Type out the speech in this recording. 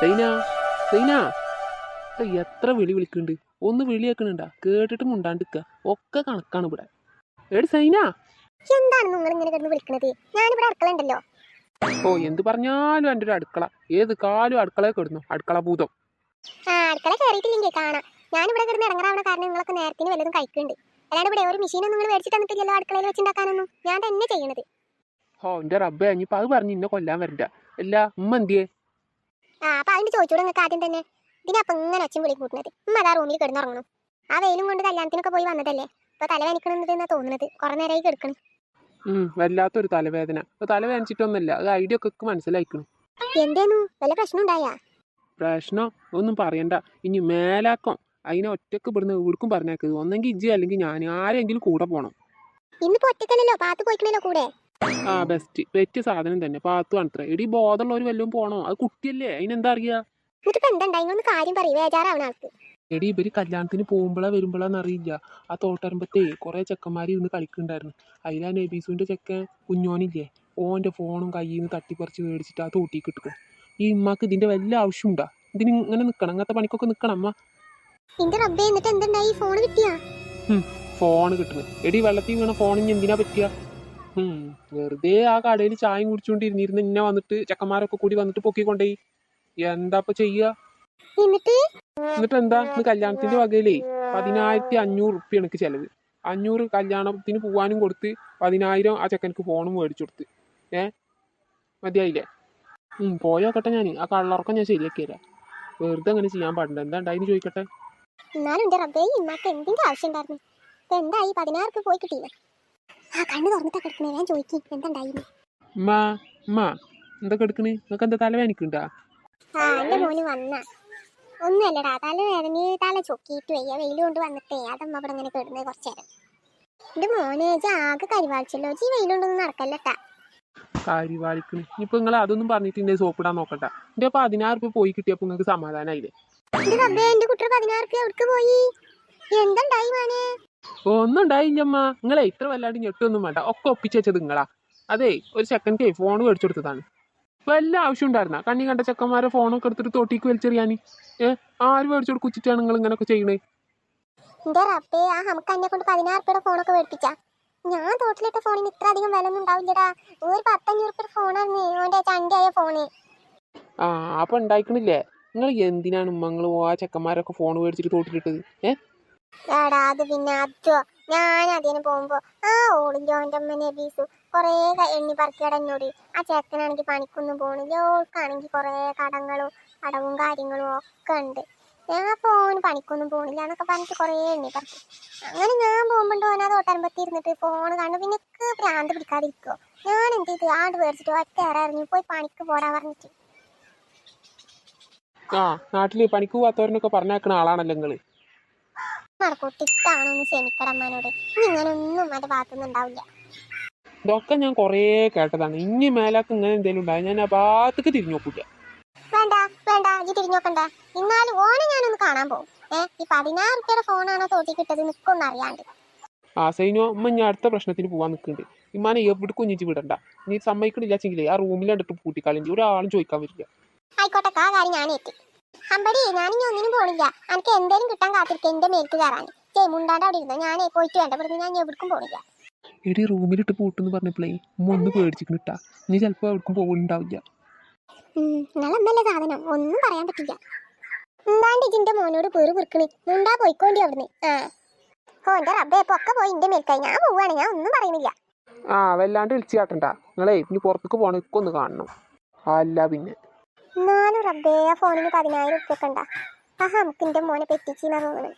സൈന സൈന. എത്ര വിളി വിളിക്കുന്നുണ്ട്. ഒന്ന് വിളിയാക്കണുണ്ട കേട്ടിട്ട് മുണ്ടാണ്ടിക്ക ഒക്കെ കണക്കാണ് ഇവിടെ. എടി സൈന. എന്താണ് നിങ്ങൾ ഇങ്ങനെ കിടന്ന് വിളിക്കണത്? ഞാനിവിടെ അടുക്കള ഉണ്ടല്ലോ ഓ എന്ത് പറഞ്ഞാലും എന്റെ ഒരു അടുക്കള. ഏത് കാലും അടുക്കള കിടന്നു. അടുക്കള ഭൂതം. ആ അടുക്കള കയറിയിട്ടില്ലെങ്കിൽ കാണാം. ഞാനിവിടെ കിടന്ന് ഇറങ്ങാറാവണ കാരണം നിങ്ങളൊക്കെ നേരത്തിന് വല്ലതും കഴിക്കുന്നുണ്ട്. അല്ലാണ്ട് ഇവിടെ ഒരു മെഷീനും നിങ്ങൾ മേടിച്ച് തന്നിട്ടില്ലല്ലോ അടുക്കളയിൽ വെച്ചുണ്ടാക്കാനൊന്നും. ഞാൻ തന്നെ ചെയ്യണത്. ഓ എന്റെ റബ്ബേ ഇനിയിപ്പോൾ അത് പറഞ്ഞ് ഇന്നെ കൊല്ലാൻ വരണ്ട. അല്ല ഉമ്മ എന്തിയേ? ആ അപ്പൊ അതിന് ചോദിച്ചോട് നിങ്ങൾക്ക് ആദ്യം തന്നെ. ഇതിനപ്പൊ ഇങ്ങനെ ഒച്ചയും വിളി കൂട്ടുന്നത് ഉമ്മ അതാ റൂമിൽ കിടന്നുറങ്ങണം. ആ വെയിലും കൊണ്ട് കല്യാണത്തിനൊക്കെ പോയി വന്നതല്ലേ? ഇപ്പൊ തല വേനിക്കണമെന്നാ തോന്നുന്നത് കുറെ നേരമായി കിടക്കണം. വല്ലാത്തൊരു തലവേദന. തലവേദനിച്ചിട്ടൊന്നുമല്ല. അത് ഐഡിയ ഒക്കെ മനസ്സിലായിക്കണു. എന്തേന്നു വല്ല പ്രശ്നം ഉണ്ടായാ? പ്രശ്നം? ഒന്നും പറയണ്ട. ഇനി മേലാക്കം. അതിനെ ഒറ്റയ്ക്ക് ഇവിടുന്ന് എവിടേക്കും പറഞ്ഞേക്കത് ഒന്നെങ്കിൽ ഇജ്ജി അല്ലെങ്കിൽ ഞാൻ ആരെങ്കിലും കൂടെ പോണം. ഇന്നിപ്പോ ഒറ്റക്കല്ലല്ലോ പാത്ത് പോയിക്കണല്ലോ കൂടെ? ആ ബെസ്റ്റ് വെറ്റ് സാധനം തന്നെ. പാത്തു അത്ര. എടി ബോധമുള്ളവർ വല്ലതും പോണോ? അത് കുട്ടിയല്ലേ? അതിനെന്താ അറിയാ? എടി ഇവർ കല്യാണത്തിന് പോകുമ്പോഴാ വരുമ്പോഴാന്ന് അറിയില്ല. ആ തോട്ടരമ്പത്തേ കുറെ ചെക്കന്മാര് ഇരുന്ന് കളിക്കുന്നുണ്ടായിരുന്നു അതിലാ നബീസുവിന്റെ ചെക്കൻ കുഞ്ഞോനില്ലേ? ഓന്റെ ഫോണും കയ്യിൽ നിന്ന് തട്ടിപ്പറിച്ച് മേടിച്ചിട്ട് ആ തോട്ടിക്ക് ഇട്ടു ഈ ഉമ്മാക്ക് ഇതിന്റെ വല്ല ആവശ്യമുണ്ടാ? ഇതിന് ഇങ്ങനെ നിക്കണം. അങ്ങനത്തെ പണിക്കൊക്കെ നിക്കണം അമ്മ. ഫോൺ കിട്ടുന്നത് എടി വെള്ളത്തിൽ വീണ ഫോണിന് എന്തിനാ പറ്റിയ വെറുതെ ആ കടയിൽ ചായയും കുടിച്ചുകൊണ്ടിരുന്നിരുന്ന് ഇന്നെ വന്നിട്ട് ചെക്കന്മാരൊക്കെ കൂടി വന്നിട്ട് പൊക്കിക്കൊണ്ടേ എന്താ ഇപ്പൊ ചെയ്യുക എന്നിട്ട്? എന്താ ഇന്ന് കല്യാണത്തിന്റെ വകയിലേ പതിനായിരത്തി അഞ്ഞൂറ് റുപ്യ എനിക്ക് ചെലവ്. അഞ്ഞൂറ് കല്യാണത്തിന് പോവാനും കൊടുത്ത് പതിനായിരം ആ ചെക്കനക്ക് ഫോണും മേടിച്ചു കൊടുത്ത്. ഏ? മതിയായില്ലേ? ഉം പോയോക്കട്ടെ ഞാൻ ആ കള്ളറക്കം ഞാൻ ശരിയാക്കി തരാം. വെറുതെ അങ്ങനെ ചെയ്യാൻ പാടില്ല. എന്താ ഉണ്ടായിന്ന് ചോദിക്കട്ടെ? എന്നാലും എന്റെ റബ്ബേ ഇമ്മാക്ക് എന്തിന്റെ ആവശ്യം ഉണ്ടായിരുന്നു? എന്തായി? പതിനാറ് രൂപ പോയി കിട്ടിയില്ല? ആ കണ്ണ് തുറന്നിട്ടാ കിടക്കണേ. ഞാൻ ചോദിക്കും എന്തുണ്ടായിരുന്നു ഉമ്മ ഉമ്മ എന്തൊക്കെ എടുക്കണ്? നിങ്ങൾക്ക് എന്താ തലവേനിക്കുണ്ടാ ആ എന്റെ മോന് വന്ന. ഒന്നുമല്ലടാ തല വേദന തല ചൊക്കിയിട്ട് വയ്യ. വെയിൽ കൊണ്ട് വന്നിട്ടേ അതമ്മ ഇവിടെ ഇങ്ങനെ കിടന്നത് കുറച്ചു നേരം. എന്റെ മോനെ ആകെ കരിവാളിച്ചല്ലോ. ജീ വെയിൽ കൊണ്ടൊന്നും നടക്കല്ലട്ടാ കരിവാളിക്കണ്. ഇനിയിപ്പോ നിങ്ങൾ അതൊന്നും പറഞ്ഞിട്ടുണ്ടെങ്കിൽ സോപ്പിടാൻ നോക്കണ്ട. എന്റെ പതിനാറ് രൂപ പോയി കിട്ടിയപ്പോ നിങ്ങൾക്ക് സമാധാനായില്ലേ? എന്റെ കുട്ടി പതിനാറ് രൂപ എവിടേക്ക് പോയി? എന്തുണ്ടായി മോനെ? ഒന്നും ഞമ്മ നിങ്ങളെ ഇത്ര വല്ലാണ്ട് ഞെട്ടൊന്നും വേണ്ട. ഒക്കെ ഒപ്പിച്ച് വെച്ചത് നിങ്ങളാ. അതെ ഒരു സെക്കൻഡ് കേ ഫോൺ മേടിച്ചു കൊടുത്തതാണ്. വല്ല ആവശ്യം ഉണ്ടായിരുന്ന? കണ്ണി കണ്ട ചെക്കന്മാരെ ഫോണൊക്കെ എടുത്തിട്ട് തോട്ടിക്ക് വലിച്ചെറിയാൻ ഏ? ആര് മേടിച്ചു കൊടുക്കുച്ചിട്ടാണ് നിങ്ങൾ ഇങ്ങനൊക്കെ ചെയ്യണേ? എന്റെ റബ്ബേ ആ നമുക്ക് എന്നെ കൊണ്ട് പതിനാറ് രൂപയുടെ ഫോണൊക്കെ മേടിപ്പിച്ച. ഞാൻ തോട്ടിലിട്ട ഫോണിന് ഇത്ര അധികം വില ഒന്നും ഉണ്ടാവില്ലടാ. ഒരു പത്തഞ്ഞൂറ് രൂപയുടെ ഫോണാണ് ഓന്റെ ചണ്ടിയായ ഫോണ് ആ അപ്പൊ ഉണ്ടായിക്കണില്ലേ? നിങ്ങൾ എന്തിനാണ് ഉമ്മങ്ങൾ ആ ചെക്കന്മാരൊക്കെ ഫോൺ മേടിച്ചിട്ട് തോട്ടിലിട്ടത്? ഏ? എടാ അത് പിന്നെ അതോ ഞാൻ അതിന് പോകുമ്പോ ആ ഓളിന്റെ ഓന്റെ അമ്മനെ ബീസു കൊറേ എണ്ണി പറക്കിയാടെ എന്നോട് ആ ചെക്കനാണെങ്കിൽ പണിക്കൊന്നും പോണില്ല ഓൾക്കാണെങ്കിൽ കൊറേ കടങ്ങളും അടവും കാര്യങ്ങളും ഒക്കെ ഉണ്ട്. ഞാൻ ഫോൺ പണിക്കൊന്നും പോണില്ല എന്നൊക്കെ പറഞ്ഞിട്ട് കുറേ എണ്ണി പറക്കി. അങ്ങനെ ഞാൻ പോകുമ്പോണ്ടോ ഓനാ അത് ഒട്ടരമ്പത്തി ഇരുന്നിട്ട് ഫോൺ കണ്ടു. പിന്നെ പ്രാന്ത് പിടിക്കാതിരിക്കോ ഞാൻ എന്ത് ചെയ്തു? ആണ്ട് മേടിച്ചിട്ട് ഒറ്റ ഇറങ്ങി പോയി പണിക്ക് പോടാ പറഞ്ഞിട്ട്. ആ നാട്ടിൽ പണിക്ക് പോവാത്തവരനൊക്കെ പറഞ്ഞേക്കണ ആളാണല്ലോ നിങ്ങൾ. നടക്കൂട്ടിട്ടാണോ ഒന്ന് ക്ഷമിക്കടമ്മനോട് ഇനി ഇങ്ങനൊന്നും എന്റെ ഭാഗത്തുനിന്ന് ഉണ്ടാവില്ല ഇതൊക്കെ ഞാൻ കുറേ കേട്ടതാണ്. ഇനി മേലാക്ക് ഇങ്ങനെ എന്തെങ്കിലും ഉണ്ടായി ഞാൻ ആ ഭാഗത്തേക്ക് തിരിഞ്ഞു നോക്കൂല. വേണ്ട വേണ്ട ഇജ്ജ് തിരിഞ്ഞോക്കണ്ട എന്നാലും ഓനെ ഞാനൊന്ന് കാണാൻ പോകും ഏ ഈ പതിനാറ് റുപ്യയുടെ ഫോണാണോ തോട്ടി കിട്ടത് നിക്കൊന്നും അറിയാണ്ട്. ആ സൈനോ അമ്മ ഞാൻ അടുത്ത പ്രശ്നത്തിന് പോവാൻ നിൽക്കുന്നുണ്ട് ഇമ്മാനെ എവിടെ കുഞ്ഞിച്ച് വിടണ്ട. നീ സമ്മതിക്കണില്ലാച്ചെങ്കിലേ ആ റൂമിൽ കണ്ടിട്ട് പൂട്ടിക്കളഞ്ഞു ഒരാളും ചോദിക്കാൻ വരില്ല. ആയിക്കോട്ടെ ആ കാര്യം ഞാൻ എത്തി അമ്പടി ഞാനിനി ഒന്നിനും പോണില്ല. എനിക്ക് എന്തേലും കിട്ടാൻ കാത്തിരിക്കുക എന്റെ മേൽക്ക് കയറാൻ ചേ മുണ്ടാണ്ട് അവിടെ ഇരുന്നോ? ഞാനേ പോയിട്ട് വേണ്ട. ഇവിടുന്ന് ഞാൻ എവിടേക്കും പോണില്ല. എടി റൂമിലിട്ട് പൂട്ടെന്ന് പറഞ്ഞപ്പോഴേ ഉമ്മ ഒന്ന് പേടിച്ചിട്ട് നീ ചിലപ്പോൾ എവിടേക്കും പോകുന്നുണ്ടാവില്ല നിങ്ങളെന്തല്ലേ സാധനം? ഒന്നും പറയാൻ പറ്റില്ല. എന്താണ്ട് ഇജിന്റെ മോനോട് പേര് കുറുക്കണി മുണ്ടാ പോയിക്കോണ്ടി അവിടുന്ന്. ആ. ഓ എന്റെ റബ്ബേ പൊക്ക പോയി എന്റെ മേൽക്കായി. ഞാൻ പോവാണ് ഞാൻ ഒന്നും പറയുന്നില്ല ആ വല്ലാണ്ട് വിളിച്ചു കാട്ടണ്ട. നിങ്ങളേ ഇനി പുറത്തേക്ക് ഒന്ന് കാണണം. അല്ല പിന്നെ. എന്നാലും റബ്ബേ ആ ഫോണിന് പതിനായിരം ഉപ്പൊക്കെ ഉണ്ടാ? ആ എന്റെ മോനെ പെറ്റിച്ചീന്നാ തോന്നുന്നത്